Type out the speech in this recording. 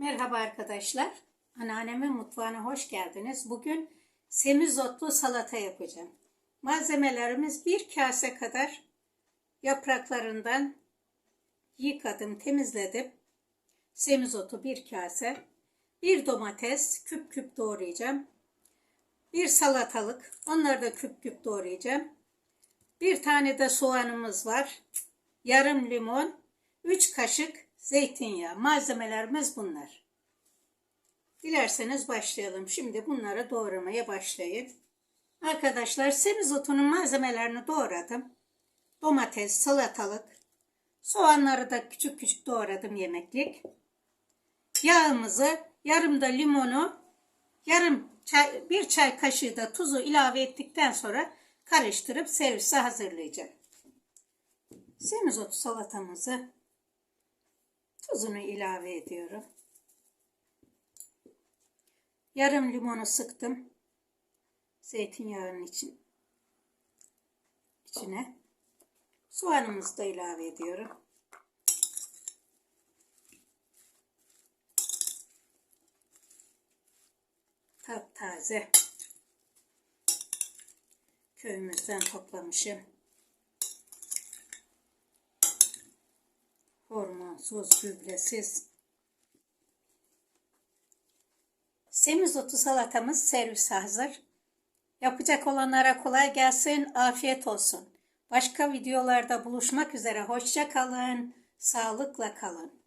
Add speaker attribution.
Speaker 1: Merhaba arkadaşlar. Anneannemin mutfağına hoş geldiniz. Bugün semizotlu salata yapacağım. Malzemelerimiz bir kase kadar yapraklarından yıkadım, temizledim. Semizotu bir kase. Bir domates küp küp doğrayacağım. Bir salatalık, onları da küp küp doğrayacağım. Bir tane de soğanımız var. Yarım limon, 3 kaşık zeytinyağı. Malzemelerimiz bunlar. Dilerseniz başlayalım. Şimdi bunları doğramaya başlayın. Arkadaşlar semizotunun malzemelerini doğradım. Domates, salatalık, soğanları da küçük küçük doğradım yemeklik. Yağımızı, yarım da limonu, yarım çay, bir çay kaşığı da tuzu ilave ettikten sonra karıştırıp servise hazırlayacağım. Semizotu salatamızı tuzunu ilave ediyorum. Yarım limonu sıktım. Zeytinyağının için içine. Soğanımızı da ilave ediyorum. Taptaze. Köyümüzden toplamışım. Hormonsuz, gübresiz. Semizotu salatamız servis hazır. Yapacak olanlara kolay gelsin, afiyet olsun. Başka videolarda buluşmak üzere. Hoşça kalın, sağlıkla kalın.